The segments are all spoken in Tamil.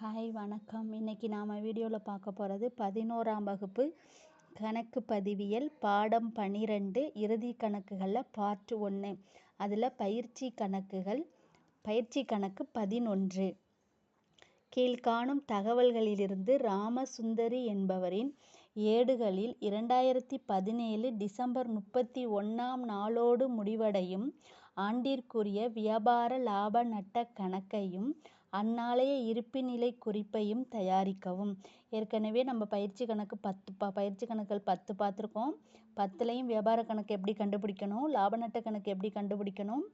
ஹாய் வணக்கம். இன்றைக்கி நாம் வீடியோவில் பார்க்க போகிறது பதினோராம் வகுப்பு கணக்கு பதிவியல் பாடம் பனிரெண்டு இறுதி கணக்குகளில் பார்ட் ஒன்று அதில் பயிற்சி கணக்குகள் பயிற்சி கணக்கு பதினொன்று. கீழ்காணும் தகவல்களிலிருந்து ராமசுந்தரி என்பவரின் ஏடுகளில் இரண்டாயிரத்தி பதினேழு டிசம்பர் முப்பத்தி ஒன்றாம் நாளோடு முடிவடையும் ஆண்டிற்குரிய வியாபார லாப நட்ட கணக்கையும் அந்நாளைய இருப்புநிலை குறிப்பையும் தயாரிக்கவும். ஏற்கனவே நம்ம பயிற்சி கணக்கு பத்து ப பயிற்சி கணக்குகள் பத்து பார்த்துருக்கோம். பத்துலையும் வியாபார கணக்கு எப்படி கண்டுபிடிக்கணும்? லாப நட்ட கணக்கு எப்படி கண்டுபிடிக்கணும்?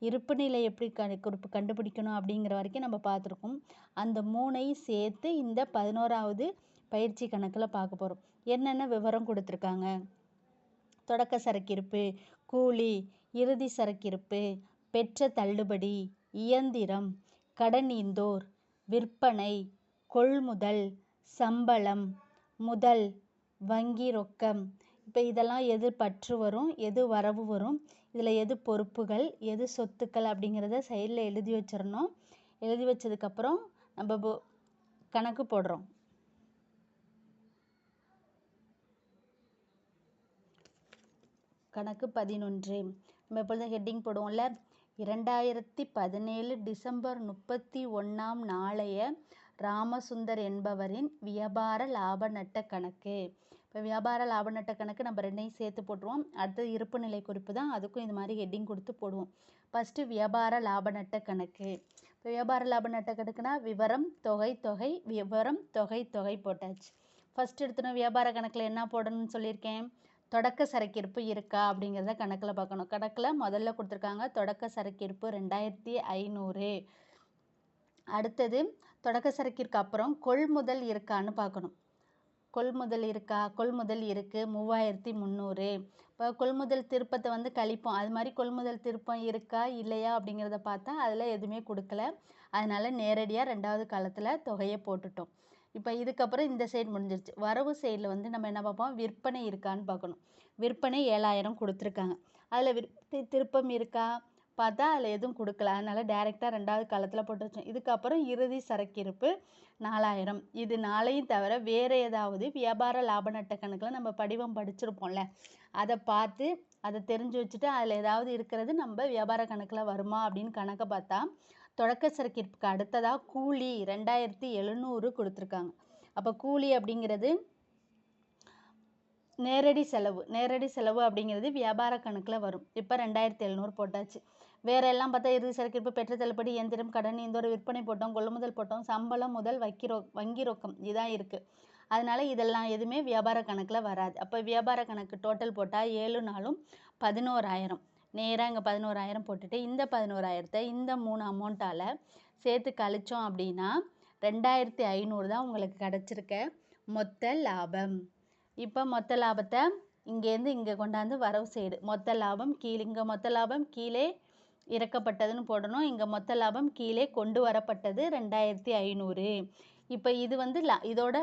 இருப்புநிலை எப்படி குறிப்பு கண்டுபிடிக்கணும் அப்படிங்கிற வரைக்கும் நம்ம பார்த்துருக்கோம். அந்த மூணையும் சேர்த்து இந்த பதினோராவது பயிற்சி கணக்கில் பார்க்க போகிறோம் என்னென்ன விவரம் கொடுத்துருக்காங்க? தொடக்க சரக்கிருப்பு கூலி இறுதி சரக்கிருப்பு பெற்ற தள்ளுபடி இயந்திரம் கடனீந்தோர். விற்பனை கொள்முதல் சம்பளம் முதல் வங்கி ரொக்கம் இப்போ இதெல்லாம் எது பற்று வரும் எது வரவு வரும் இதில் எது பொறுப்புகள் எது சொத்துக்கள் அப்படிங்கிறத சைடில் எழுதி வச்சிடணும். எழுதி வச்சதுக்கப்புறம் நம்ம கணக்கு போடுறோம். கணக்கு பதினொன்று. நம்ம எப்பொழுதும் ஹெட்டிங் போடுவோம்ல? இரண்டாயிரத்தி பதினேழு டிசம்பர் முப்பத்தி ஒன்றாம் நாளைய ராமசுந்தர் என்பவரின் வியாபார லாப நட்ட கணக்கு. இப்போ வியாபார லாப நட்ட கணக்கு நம்ம ரெண்டையும் சேர்த்து போட்டுருவோம். அடுத்தது இருப்பு நிலை குறிப்பு தான். அதுக்கும் இது மாதிரி ஹெட்டிங் கொடுத்து போடுவோம். ஃபஸ்ட்டு வியாபார லாப நட்ட கணக்கு. இப்போ வியாபார லாப நட்ட கணக்குனா விவரம் தொகை தொகை விவரம் தொகை தொகை போட்டாச்சு. ஃபஸ்ட் எடுத்தோன்னா வியாபார கணக்கில் என்ன போடணும்னு சொல்லியிருக்கேன்? தொடக்க சரக்கிருப்பு இருக்கா அப்படிங்கிறத கணக்கில் பார்க்கணும். கணக்கில் முதல்ல கொடுத்துருக்காங்க தொடக்க சரக்கிருப்பு ரெண்டாயிரத்தி ஐநூறு. அடுத்தது தொடக்க சரக்கிற்கு அப்புறம் கொள்முதல் இருக்கான்னு பார்க்கணும். கொள்முதல் இருக்கா? கொள்முதல் இருக்குது மூவாயிரத்தி முந்நூறு. இப்போ கொள்முதல் திருப்பத்தை வந்து கழிப்போம். அது மாதிரி கொள்முதல் திருப்பம் இருக்கா இல்லையா அப்படிங்கிறத பார்த்தா அதில் எதுவுமே கொடுக்கல. அதனால் நேரடியாக ரெண்டாவது காலத்தில் தொகையை போட்டுட்டோம். இப்போ இதுக்கப்புறம் இந்த சைடு முடிஞ்சிருச்சு. வரவு சைடில் வந்து நம்ம என்ன பார்ப்போம்? விற்பனை இருக்கான்னு பார்க்கணும். விற்பனை ஏழாயிரம் கொடுத்துருக்காங்க. அதில் விற் திருப்பம் இருக்கா? பார்த்தா அதில் எதுவும் கொடுக்கல. அதனால் டேரெக்டாக ரெண்டாவது காலத்தில் போட்டு வச்சோம். இதுக்கப்புறம் இறுதி சரக்கிருப்பு நாலாயிரம். இது நாளையும் தவிர வேறு ஏதாவது வியாபார லாப நட்ட கணக்கில் நம்ம படிவம் படிச்சிருப்போம்ல. அதை பார்த்து அதை தெரிஞ்சு வச்சுட்டு அதில் ஏதாவது இருக்கிறது நம்ம வியாபார கணக்கில் வருமா அப்படின்னு கணக்கை பார்த்தா தொடக்க சரக்கிற்கு அடுத்ததாக கூலி ரெண்டாயிரத்தி எழுநூறு கொடுத்துருக்காங்க. அப்போ கூலி அப்படிங்கிறது நேரடி செலவு நேரடி செலவு அப்படிங்கிறது வியாபார கணக்கில் வரும். இப்போ ரெண்டாயிரத்தி எழுநூறு போட்டாச்சு. வேற எல்லாம் பார்த்தா இறுதி சரக்கிருப்பு பெற்ற தள்ளுபடி இயந்திரம் கடன் இந்த விற்பனை போட்டோம் கொள்முதல் போட்டோம் சம்பளம் முதல் வக்கி ரொ வங்கி ரொக்கம் இதான் இருக்குது அதனால் இதெல்லாம் எதுவுமே வியாபார கணக்கில் வராது. அப்போ வியாபார கணக்கு டோட்டல் போட்டால் ஏழு நாளும் பதினோராயிரம். நேராக இங்கே பதினோராயிரம் போட்டுட்டு இந்த பதினோராயிரத்தை இந்த மூணு அமௌண்ட்டால் சேர்த்து கழித்தோம் அப்படின்னா ரெண்டாயிரத்தி ஐநூறு தான் உங்களுக்கு கிடச்சிருக்க மொத்த லாபம். இப்போ மொத்த லாபத்தை இங்கேருந்து இங்கே கொண்டாந்து வரவு சைடு மொத்த லாபம் கீழே இங்கே மொத்த லாபம் கீழே இறக்கப்பட்டதுன்னு போடணும். இங்கே மொத்த லாபம் கீழே கொண்டு வரப்பட்டது ரெண்டாயிரத்தி ஐநூறு. இப்போ இது வந்து லா இதோட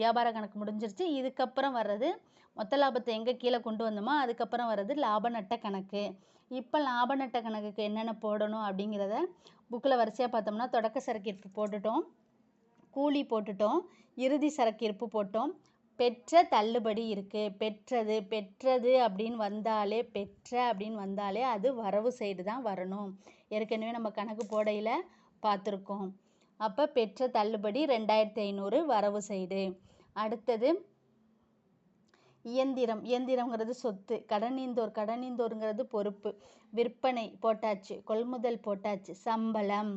வியாபார கணக்கு முடிஞ்சிருச்சு. இதுக்கப்புறம் வர்றது மொத்த லாபத்தை எங்கே கீழே கொண்டு வந்தோமோ அதுக்கப்புறம் வர்றது லாப நட்ட கணக்கு. இப்போ லாப நட்ட கணக்குக்கு என்னென்ன போடணும் அப்படிங்கிறத புக்கில் வரிசையாக பார்த்தோம்னா தொடக்க சரக்கிருப்பு போட்டுட்டோம் கூலி போட்டுட்டோம் இறுதி சரக்கிருப்பு போட்டோம். பெற்ற தள்ளுபடி இருக்குது பெற்றது பெற்றது அப்படின்னு வந்தாலே பெற்ற அப்படின்னு வந்தாலே அது வரவு சைடு தான் வரணும். ஏற்கனவே நம்ம கணக்கு போடையில் பார்த்துருக்கோம். அப்போ பெற்ற தள்ளுபடி ரெண்டாயிரத்தி ஐநூறு வரவு சைடு அடுத்தது இயந்திரம் இயந்திரங்கிறது சொத்து. கடனீந்தோர் கடனீந்தோருங்கிறது பொறுப்பு. விற்பனை போட்டாச்சு கொள்முதல் போட்டாச்சு சம்பளம்.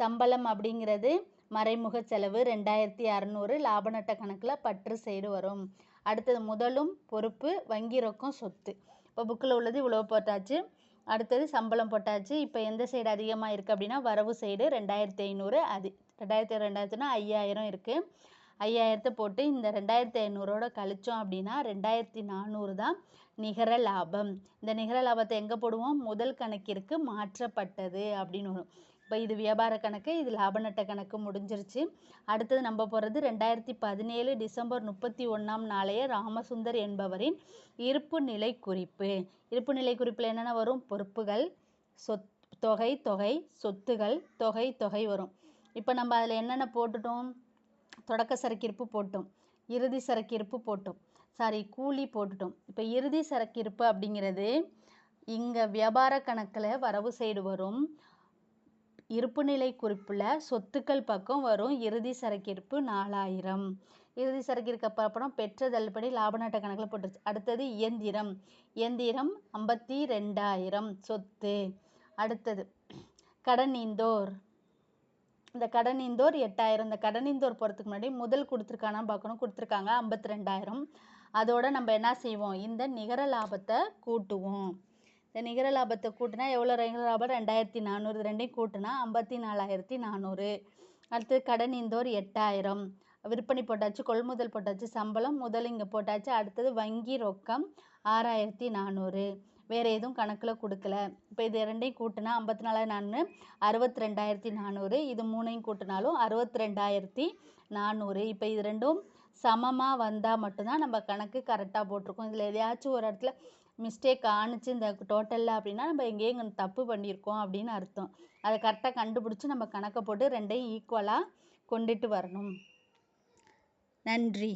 சம்பளம் அப்படிங்கிறது மறைமுக செலவு ரெண்டாயிரத்தி அறநூறு லாப நட்ட கணக்கில் பற்று சைடு வரும். அடுத்தது முதலும் பொறுப்பு வங்கி ரொக்கம் சொத்து. இப்போ புக்கில் உள்ளது இவ்வளோ போட்டாச்சு. அடுத்தது சம்பளம் போட்டாச்சு. இப்போ எந்த சைடு அதிகமாக இருக்குது அப்படின்னா வரவு சைடு ரெண்டாயிரத்தி ஐநூறு அது ரெண்டாயிரத்தி ரெண்டாயிரத்துனா ஐயாயிரம் இருக்குது ஐயாயிரத்தை போட்டு இந்த ரெண்டாயிரத்தி ஐநூறோட கழித்தோம் அப்படின்னா ரெண்டாயிரத்தி நானூறு தான் நிகர லாபம். இந்த நிகர லாபத்தை எங்கே போடுவோம்? முதல் கணக்கிற்கு மாற்றப்பட்டது அப்படின்னு வரும். இப்போ இது வியாபார கணக்கு இது லாப நட்ட கணக்கு முடிஞ்சிருச்சு. அடுத்தது நம்ம போகிறது ரெண்டாயிரத்தி பதினேழு டிசம்பர் முப்பத்தி ஒன்றாம் நாளைய ராமசுந்தர் என்பவரின் இருப்பு நிலை குறிப்பு. இருப்பு நிலை குறிப்பில் என்னென்ன வரும்? பொறுப்புகள் சொத் தொகை தொகை சொத்துகள் தொகை தொகை வரும். இப்போ நம்ம அதில் என்னென்ன போட்டுட்டோம்? தொடக்க சரக்கிருப்பு போட்டோம். இறுதி சரக்கிருப்பு போட்டோம். சாரி கூலி போட்டுட்டோம். இப்போ இறுதி சரக்கிருப்பு அப்படிங்கிறது இங்கே வியாபார கணக்கில் வரவு சைடு வரும். இருப்புநிலை குறிப்பில் சொத்துக்கள் பக்கம் வரும். இறுதி சரக்கிருப்பு நாலாயிரம். இறுதி சரக்கிற்கு அப்புறம் பெற்ற தள்ளுபடி லாப நட்ட கணக்கில் போட்டுருச்சு. அடுத்தது இயந்திரம். இயந்திரம் ஐம்பத்தி ரெண்டாயிரம் சொத்து. அடுத்தது கடனீந்தோர் இந்த கடனிந்தோர் எட்டாயிரம் இந்த கடனிந்தோர் போகிறதுக்கு முன்னாடி முதல் கொடுத்துருக்கானா பார்க்கணும். கொடுத்துருக்காங்க ஐம்பத்தி ரெண்டாயிரம் அதோட நம்ம என்ன செய்வோம்? இந்த நிகர லாபத்தை கூட்டுவோம். இந்த நிகர லாபத்தை கூட்டினா எவ்வளோ? நிகர லாபம் ரெண்டாயிரத்தி நானூறு. ரெண்டையும் கூட்டினா ஐம்பத்தி நாலாயிரத்தி நானூறு. அடுத்து கடனிந்தோர் எட்டாயிரம். விற்பனை போட்டாச்சு கொள்முதல் போட்டாச்சு சம்பளம் முதல் இங்கே போட்டாச்சு. அடுத்தது வங்கி ரொக்கம் ஆறாயிரத்தி நானூறு. வேறு எதுவும் கணக்கில் கொடுக்கல. இப்போ இது ரெண்டையும் கூட்டினா ஐம்பத்தி நாலாயிரம் நானூறு அறுபத்தி ரெண்டாயிரத்தி நானூறு. இது மூணையும் கூட்டினாலும் அறுபத்தி ரெண்டாயிரத்தி நானூறு. இப்போ இது ரெண்டும் சமமாக வந்தால் மட்டும்தான் நம்ம கணக்கு கரெக்டாக போட்டிருக்கோம். இதில் எதையாச்சும் ஒரு இடத்துல மிஸ்டேக் ஆணுச்சு இந்த டோட்டலில் அப்படின்னா நம்ம எங்கேயும் இங்கே தப்பு பண்ணியிருக்கோம் அப்படின்னு அர்த்தம். அதை கரெக்டாக கண்டுபிடிச்சி நம்ம கணக்கை போட்டு ரெண்டையும் ஈக்குவலாக கொண்டுட்டு வரணும். நன்றி.